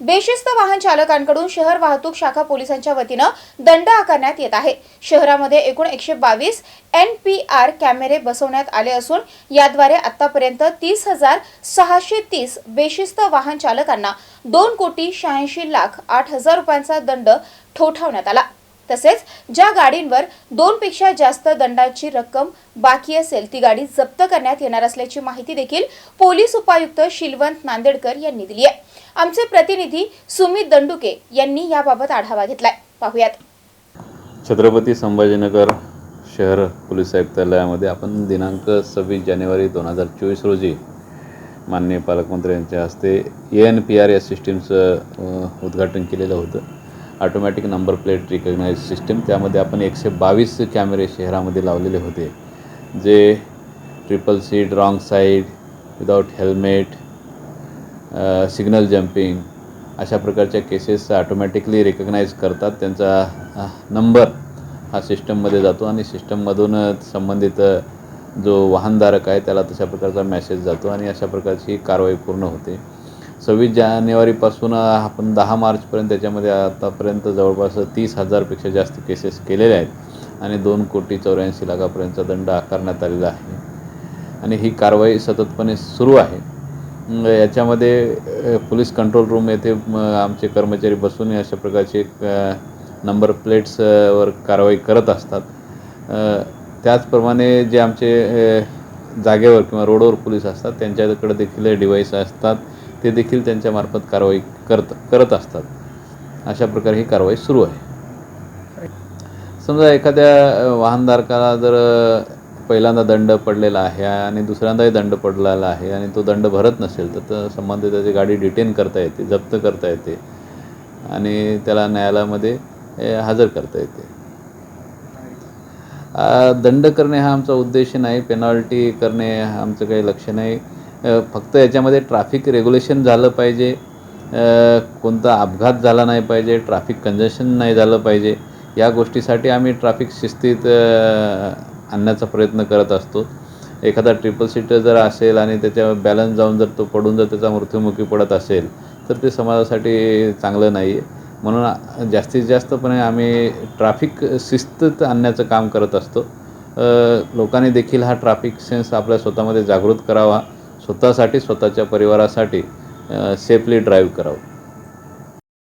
बेशिस्त वाहन चालकांकडून शहर वाहतूक शाखा पोलिसांच्या वतीनं दंड आकारण्यात येत आहे. शहरामध्ये एकूण एकशे बावीस एन पी आर कॅमेरे बसवण्यात आले असून याद्वारे आतापर्यंत तीस हजार सहाशे तीस बेशिस्त वाहन चालकांना दोन कोटी शहाऐंशी लाख आठ हजार रुपयांचा दंड ठोठावण्यात आला. तसेच ज्या गाडींवर दोनपेक्षा जास्त दंडाची रक्कम बाकी असेल ती गाडी जप्त करण्यात येणार असल्याची माहिती देखील पोलीस उपायुक्त शिलवंत नांदेडकर यांनी दिली आहे. आमचे प्रतिनिधी सुमित दंडुके यांनी याबाबत आढावा घेतलाय. पाहुयात. छत्रपती संभाजीनगर शहर पोलीस आयुक्तालयामध्ये आपण दिनांक सव्वीस जानेवारी दोन हजार चोवीस रोजी माननीय पालकमंत्र्यांच्या हस्ते ए एन पी आर या सिस्टीमचं उद्घाटन केलेलं होतं. Automatic number plate recognize system त्यामध्ये आपण एकशे बावीस कॅमेरे शहरामध्ये लावलेले होते. जे triple seat wrong side without helmet signal jumping अशा प्रकारच्या केसेस ऑटोमॅटिकली रिकग्नाईज करतात. त्यांचा नंबर हा सिस्टममध्ये जातो आणि सिस्टममधून संबंधित जो वाहनधारक आहे त्याला तशा प्रकारचा मॅसेज जातो आणि अशा प्रकारची कारवाई पूर्ण होते. सव्वीस जानेवारीपासून आपण दहा मार्चपर्यंत त्याच्यामध्ये आतापर्यंत जवळपास तीस हजारपेक्षा जास्त केसेस केलेल्या आहेत आणि दोन कोटी चौऱ्याऐंशी लाखापर्यंतचा दंड आकारण्यात आलेला आहे. आणि ही कारवाई सततपणे सुरू आहे. याच्यामध्ये पोलीस कंट्रोल रूम येथे आमचे कर्मचारी बसून अशा प्रकारचे नंबर प्लेट्सवर कारवाई करत असतात. त्याचप्रमाणे जे आमचे जागेवर किंवा रोडवर पोलीस असतात त्यांच्याकडे देखील डिवाईस असतात. ते देखील त्यांच्यामार्फत कारवाई करत करत असतात. अशा प्रकारे ही कारवाई सुरू आहे. समजा एखाद्या वाहनधारकाला जर पहिल्यांदा दंड पडलेला आहे आणि दुसऱ्यांदाही दंड पडलेला आहे आणि तो दंड भरत नसेल तर संबंधित त्याची गाडी डिटेन करता येते जप्त करता येते आणि त्याला न्यायालयामध्ये हजर करता येते. दंड करणे हा आमचा उद्देश नाही पेनॉल्टी करणे हा आमचं काही लक्ष नाही. फक्त याच्यामध्ये ट्राफिक रेग्युलेशन झालं पाहिजे. कोणता अपघात झाला नाही पाहिजे ट्राफिक कंजेशन नाही झालं पाहिजे. या गोष्टीसाठी आम्ही ट्राफिक शिस्तीत आणण्याचा प्रयत्न करत असतो. एखादा ट्रिपल सीटर जर असेल आणि त्याच्या बॅलन्स जाऊन जर तो पडून जर त्याचा मृत्युमुखी पडत असेल तर ते समाजासाठी चांगलं नाही आहे म्हणून जास्तीत जास्तपणे आम्ही ट्राफिक शिस्तीत आणण्याचं काम करत असतो. लोकांनी देखील हा ट्राफिक सेन्स आपल्या स्वतःमध्ये जागृत करावा. स्वतःसाठी स्वतःच्या परिवारासाठी सेफली ड्राईव्ह करावं.